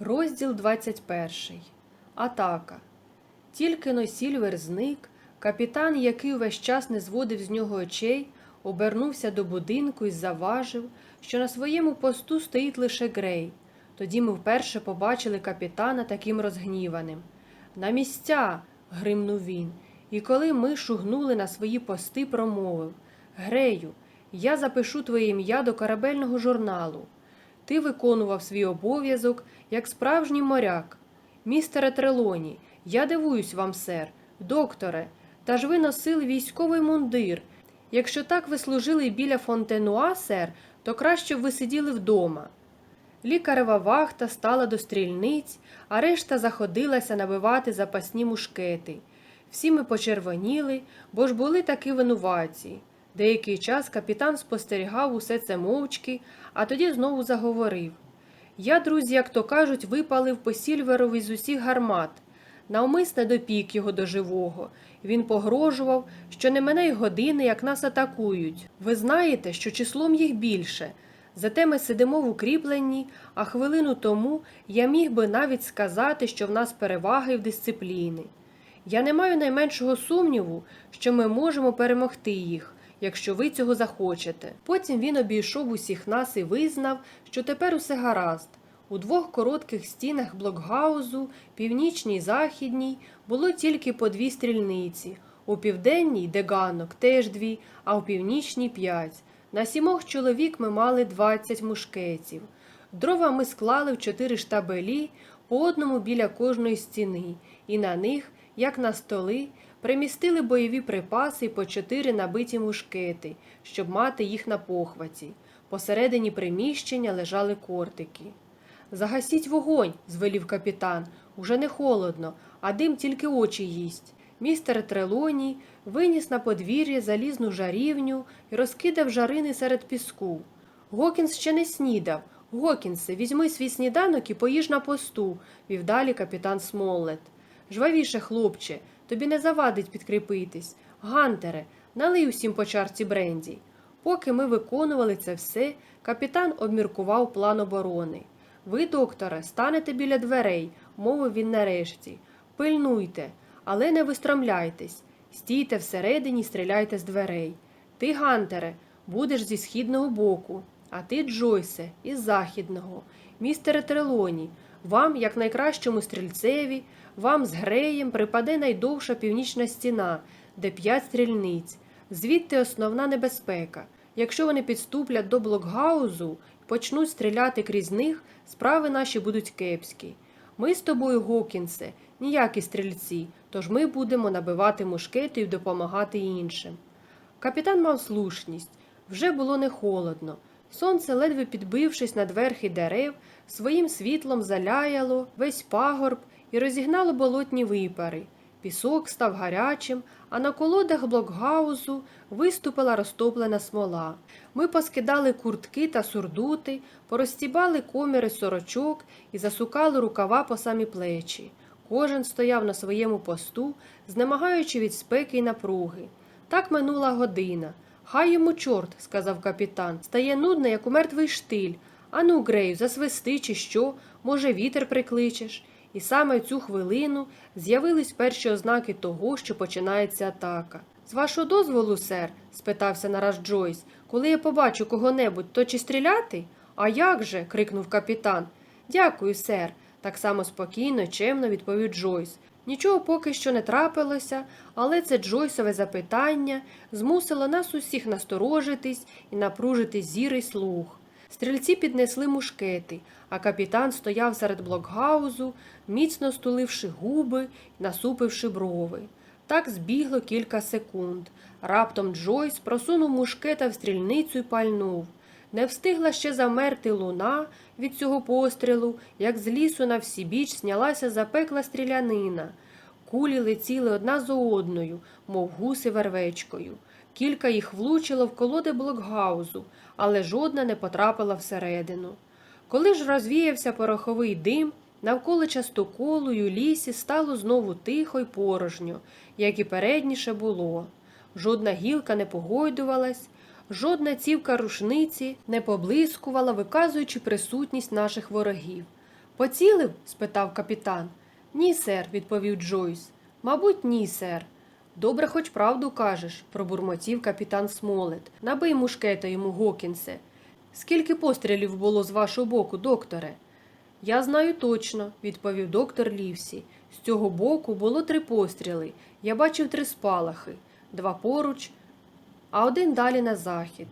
Розділ 21. Атака. Тільки но Сільвер зник, капітан, який увесь час не зводив з нього очей, обернувся до будинку і заважив, що на своєму посту стоїть лише Грей. Тоді ми вперше побачили капітана таким розгніваним. На місця. гримнув він, і коли ми шугнули на свої пости, промовив Грею, я запишу твоє ім'я до корабельного журналу. Ти виконував свій обов'язок як справжній моряк. Містере Трелоні, я дивуюсь вам, сер, докторе, та ж ви носили військовий мундир. Якщо так ви служили біля Фонтенуа, сер, то краще б ви сиділи вдома. Лікарева вахта стала до стрільниць, а решта заходилася набивати запасні мушкети. Всі ми почервоніли, бо ж були таки винуваті. Деякий час капітан спостерігав усе це мовчки, а тоді знову заговорив. Я, друзі, як то кажуть, випалив по Сільверові з усіх гармат. Навмисне допік його до живого. Він погрожував, що не мене й години, як нас атакують. Ви знаєте, що числом їх більше. Зате ми сидимо в укріпленні, а хвилину тому я міг би навіть сказати, що в нас переваги в дисципліни. Я не маю найменшого сумніву, що ми можемо перемогти їх, якщо ви цього захочете. Потім він обійшов усіх нас і визнав, що тепер усе гаразд. У двох коротких стінах блокгаузу, північній й західній, було тільки по дві стрільниці, у південній, де ганок, теж дві, а у північній п'ять. На сімох чоловік ми мали двадцять мушкетів. Дрова ми склали в чотири штабелі, по одному біля кожної стіни, і на них, як на столи, примістили бойові припаси по чотири набиті мушкети, щоб мати їх на похваті. Посередині приміщення лежали кортики. Загасіть вогонь, звелів капітан. Уже не холодно, а дим тільки очі їсть. Містер Трелоній виніс на подвір'я залізну жарівню і розкидав жарини серед піску. Гокінс ще не снідав. Гокінсе, візьми свій сніданок і поїж на посту, вів далі капітан Смоллет. Жвавіше, хлопче, тобі не завадить підкріпитись. Гантере, налий усім по чарці бренді. Поки ми виконували це все, капітан обміркував план оборони. Ви, докторе, станете біля дверей, мовив він нарешті. Пильнуйте, але не вистромляйтесь. Стійте всередині, стріляйте з дверей. Ти, Гантере, будеш зі східного боку, а ти, Джойсе, із західного. Містере Трелоні, вам, як найкращому стрільцеві, вам з греєм припаде найдовша північна стіна, де п'ять стрільниць. Звідти основна небезпека. Якщо вони підступлять до блокгаузу почнуть стріляти крізь них, справи наші будуть кепські. Ми з тобою, Гокінсе, ніякі стрільці, тож ми будемо набивати мушкети і допомагати іншим. Капітан мав слушність вже було не холодно. Сонце, ледве підбившись над верхи дерев, своїм світлом заляяло весь пагорб і розігнало болотні випари. Пісок став гарячим, а на колодах блокгаузу виступила розтоплена смола. Ми поскидали куртки та сурдути, порозстібали коміри сорочок і засукали рукава по самі плечі. Кожен стояв на своєму посту, знемагаючи від спеки й напруги. Так минула година. Хай йому чорт, сказав капітан, стає нудно, як у мертвий штиль. Ану, Грею, засвисти, чи що, може, вітер прикличеш. І саме цю хвилину з'явились перші ознаки того, що починається атака. З вашого дозволу, сер? спитався нараз Джойс. Коли я побачу кого-небудь, то чи стріляти? А як же? крикнув капітан. Дякую, сер. Так само спокійно чемно відповів Джойс. Нічого поки що не трапилося, але це Джойсове запитання змусило нас усіх насторожитись і напружити зір і слух. Стрільці піднесли мушкети, а капітан стояв серед блокгаузу, міцно стуливши губи й насупивши брови. Так збігло кілька секунд. Раптом Джойс просунув мушкета в стрільницю й пальнув. Не встигла ще замерти луна від цього пострілу, як з лісу на всі біч знялася запекла стрілянина. Кулі летіли одна за одною, мов гуси вервечкою. Кілька їх влучило в колоди блокгаузу, але жодна не потрапила всередину. Коли ж розвіявся пороховий дим, навколо частоколу й лісі стало знову тихо й порожньо, як і передніше було. Жодна гілка не погойдувалась, жодна цівка рушниці не поблискувала, виказуючи присутність наших ворогів. Поцілив? спитав капітан. Ні, сер, відповів Джойс. Мабуть, ні, сер. Добре, хоч правду кажеш, пробурмотів капітан Смолет. Набий мушкета йому, Гокінсе. Скільки пострілів було з вашого боку, докторе? Я знаю точно, відповів доктор Лівсі. З цього боку було три постріли. Я бачив три спалахи, два поруч, а один далі на захід.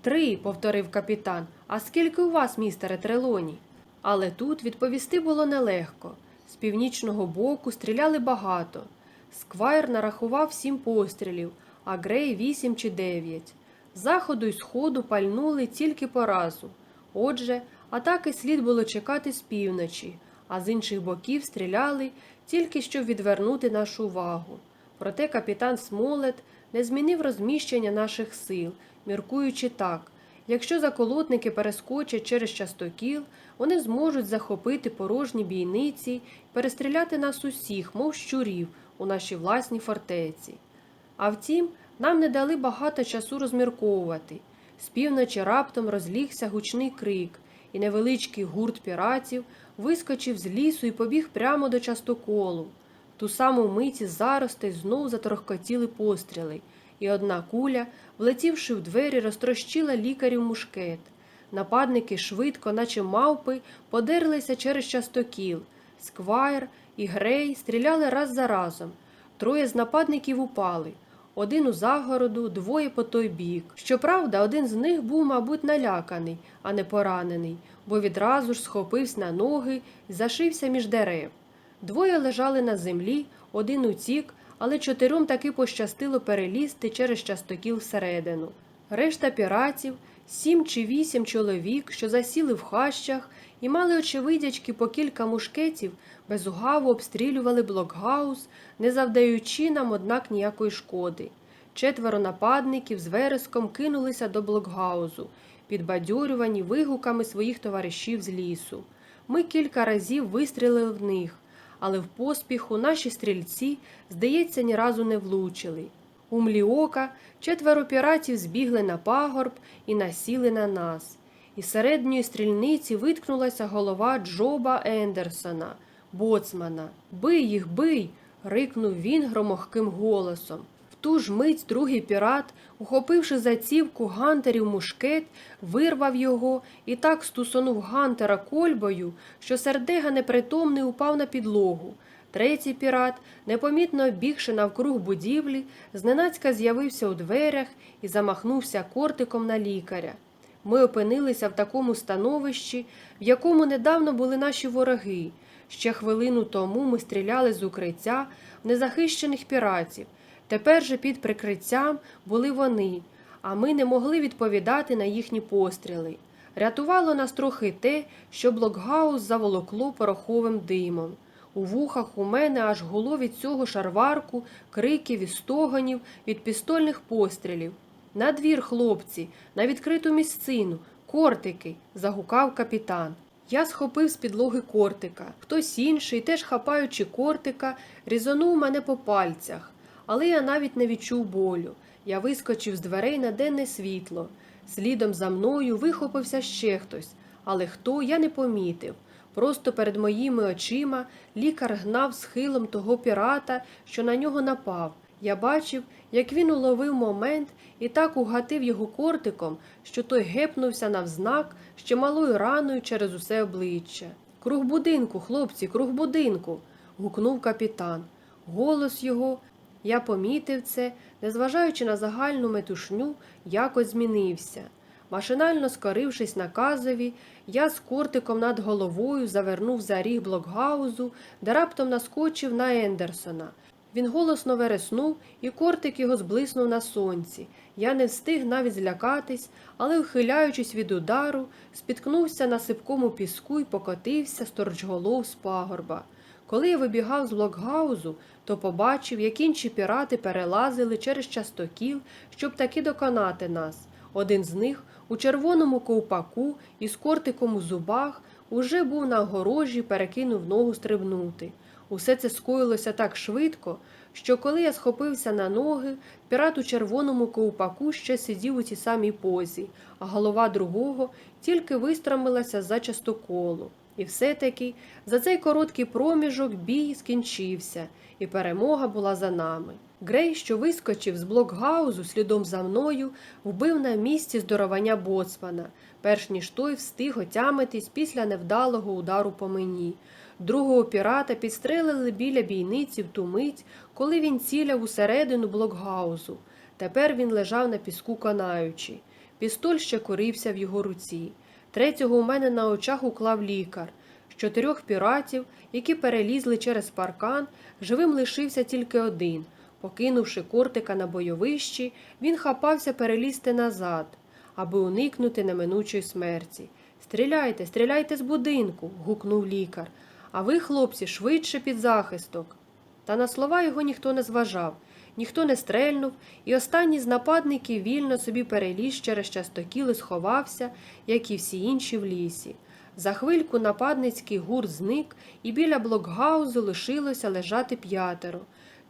Три, повторив капітан. А скільки у вас, містере Трелоні? Але тут відповісти було нелегко. З північного боку стріляли багато. Сквайр нарахував сім пострілів, а Грей вісім чи дев'ять. Заходу й сходу пальнули тільки по разу. Отже, атаки слід було чекати з півночі, а з інших боків стріляли тільки щоб відвернути нашу увагу. Проте капітан Смолет не змінив розміщення наших сил, міркуючи так. Якщо заколотники перескочать через частокіл, вони зможуть захопити порожні бійниці й перестріляти нас усіх, мов щурів, у нашій власній фортеці. А втім, нам не дали багато часу розмірковувати. З півночі раптом розлігся гучний крик, і невеличкий гурт піратів вискочив з лісу і побіг прямо до частоколу. Ту саму мить із заростей знов заторохкотіли постріли, і одна куля, влетівши в двері, розтрощила лікарів мушкет. Нападники швидко, наче мавпи, подерлися через частокіл. Сквайр і Грей стріляли раз за разом. Троє з нападників упали. Один у загороду, двоє по той бік. Щоправда, один з них був, мабуть, наляканий, а не поранений, бо відразу ж схопився на ноги і зашився між дерев. Двоє лежали на землі, один утік, але чотирьом таки пощастило перелізти через частокіл всередину. Решта піратів, сім чи вісім чоловік, що засіли в хащах і мали очевидячки по кілька мушкетів, безугаво обстрілювали блокгаус, не завдаючи нам, однак, ніякої шкоди. Четверо нападників з вереском кинулися до блокгаузу, підбадьорювані вигуками своїх товаришів з лісу. Ми кілька разів вистрілили в них, але в поспіху наші стрільці, здається, ні разу не влучили. У млі ока четверо піратів збігли на пагорб і насіли на нас. Із середньої стрільниці виткнулася голова Джоба Ендерсона, боцмана. Бий їх, бий. рикнув він громохким голосом. Ту ж мить другий пірат, ухопивши за цівку гантерів мушкет, вирвав його і так стусонув гантера кольбою, що сердега непритомний упав на підлогу. Третій пірат, непомітно бігши навкруг будівлі, зненацька з'явився у дверях і замахнувся кортиком на лікаря. Ми опинилися в такому становищі, в якому недавно були наші вороги. Ще хвилину тому ми стріляли з укриття в незахищених піратів. Тепер же під прикриттям були вони, а ми не могли відповідати на їхні постріли. Рятувало нас трохи те, що блокгаус заволокло пороховим димом. У вухах у мене аж гуло від цього шарварку, криків і стогонів від пістольних пострілів. На двір, хлопці, на відкриту місцину, кортики, загукав капітан. Я схопив з підлоги кортика. Хтось інший, теж хапаючи кортика, різонув мене по пальцях, але я навіть не відчув болю. Я вискочив з дверей на денне світло. Слідом за мною вихопився ще хтось, але хто я не помітив. Просто перед моїми очима лікар гнав схилом того пірата, що на нього напав. Я бачив, як він уловив момент і так угатив його кортиком, що той гепнувся навзнак ще малою раною через усе обличчя. Круг будинку, хлопці, круг будинку. гукнув капітан. Голос його, я помітив це, незважаючи на загальну метушню, якось змінився. Машинально скорившись наказові, я з кортиком над головою завернув за ріг блокгаузу, де раптом наскочив на Ендерсона. Він голосно вереснув, і кортик його зблиснув на сонці. Я не встиг навіть злякатись, але, ухиляючись від удару, спіткнувся на сипкому піску і покотився сторчголов з пагорба. Коли я вибігав з блокгаузу, то побачив, як інші пірати перелазили через частокіл, щоб таки доконати нас. Один з них у червоному ковпаку і з кортиком у зубах уже був на огорожі, перекинув ногу стрибнути. Усе це скоїлося так швидко, що коли я схопився на ноги, пірат у червоному ковпаку ще сидів у тій самій позі, а голова другого тільки вистромилася за частоколу. І все-таки за цей короткий проміжок бій скінчився, і перемога була за нами. Грей, що вискочив з блокгаузу слідом за мною, вбив на місці здоровання боцмана, перш ніж той встиг отямитись після невдалого удару по мені. Другого пірата підстрелили біля бійниці в ту мить, коли він ціляв усередину блокгаузу. Тепер він лежав на піску канаючи. Пістоль ще корився в його руці. Третього у мене на очах уклав лікар. З чотирьох піратів, які перелізли через паркан, живим лишився тільки один. Покинувши кортика на бойовищі, він хапався перелізти назад, аби уникнути неминучої смерті. Стріляйте, стріляйте з будинку. гукнув лікар. А ви, хлопці, швидше під захисток. Та на слова його ніхто не зважав, ніхто не стрельнув, і останній з нападників вільно собі переліз через частокіл і сховався, як і всі інші в лісі. За хвильку нападницький гурт зник, і біля блокгаузу лишилося лежати п'ятеро,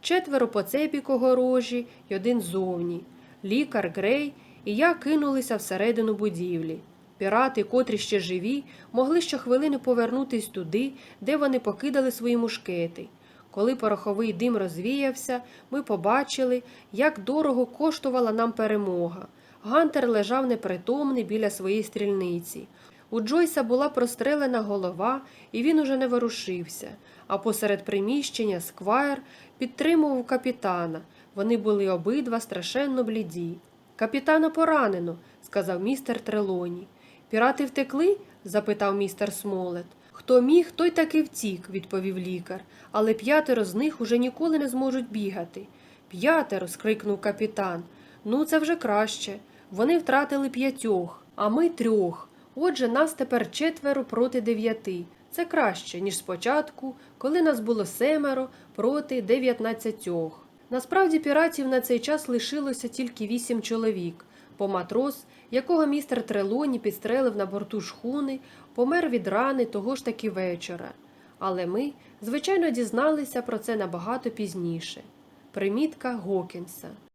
четверо по цепі когорожі й один зовні. Лікар Грей і я кинулися всередину будівлі. Пірати, котрі ще живі, могли щохвилини повернутись туди, де вони покидали свої мушкети. Коли пороховий дим розвіявся, ми побачили, як дорого коштувала нам перемога. Гантер лежав непритомний біля своєї стрільниці. У Джойса була прострелена голова, і він уже не ворушився. А посеред приміщення сквайр підтримував капітана. Вони були обидва страшенно бліді. Капітана поранено, сказав містер Трелоні. Пірати втекли? запитав містер Смолет. Хто міг, той таки втік, відповів лікар, але п'ятеро з них уже ніколи не зможуть бігати. П'ятеро. скрикнув капітан. Ну, це вже краще. Вони втратили п'ятьох, а ми трьох. Отже, нас тепер четверо проти дев'яти. Це краще, ніж спочатку, коли нас було семеро проти дев'ятнадцятьох. Насправді піратів на цей час лишилося тільки вісім чоловік. Бо матрос, якого містер Трелоні підстрелив на борту шхуни, помер від рани того ж таки вечора. Але ми, звичайно, дізналися про це набагато пізніше. Примітка Гокінса.